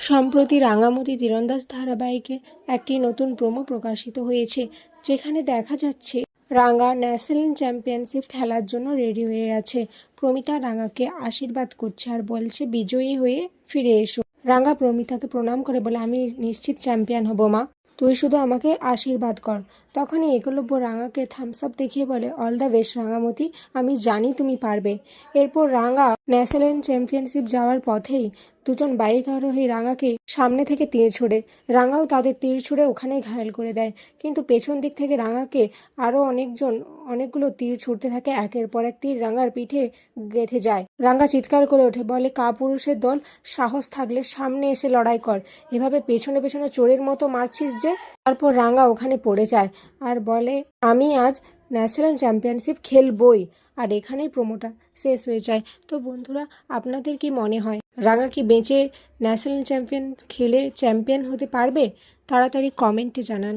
সম্প্রতি রাঙামতি তীরন্দাজ ধারাবাহিকে একটি নতুন প্রোমো প্রকাশিত হয়েছে, যেখানে দেখা যাচ্ছে রাঙা ন্যাশনাল চ্যাম্পিয়নশিপ খেলার জন্য রেডি হয়ে আছে। প্রমিতা রাঙাকে আশীর্বাদ করছে আর বলছে, বিজয়ী হয়ে ফিরে এসো। রাঙা প্রমিতাকে প্রণাম করে বলে, আমি নিশ্চিত চ্যাম্পিয়ন হব, মা। তুই শুধু আমাকে আশীর্বাদ কর। তখনই একলব্য রাঙাকে থামস আপ দেখিয়ে বলে অল দ্য বেস্ট রাঙামতি। আমি জানি তুমি পারবে। এরপর রাঙা ন্যাশনাল চ্যাম্পিয়নশিপ যাওয়ার পথেই দুজন বাইক আরোহী রাঙাকে সামনে থেকে তীর ছোড়ে। রাঙাও তাদের তীর ছুঁড়ে ওখানেই ঘায়েল করে দেয়। কিন্তু পেছন দিক থেকে রাঙাকে আরও অনেকজন, অনেকগুলো তীর ছুটতে থাকে। একের পর এক তীর রাঙার পিঠে গেঁথে যায়। রাঙা চিৎকার করে ওঠে, বলে কাপুরুষের দল, সাহস থাকলে সামনে এসে লড়াই কর। এভাবে পেছনে পেছনে চোরের মতো মারছিস যে? তারপর রাঙা ওখানে পড়ে যায় আর বলে, আমি আজ ন্যাশনাল চ্যাম্পিয়নশিপ খেলবই, আর এখানেই প্রোমোটা শেষ হয়ে যায়। তো বন্ধুরা, আপনাদের কি মনে হয়, রাঙা কি বেঁচে ন্যাশনাল চ্যাম্পিয়ন খেলে চ্যাম্পিয়ন হতে পারবে? তাড়াতাড়ি কমেন্টে জানান।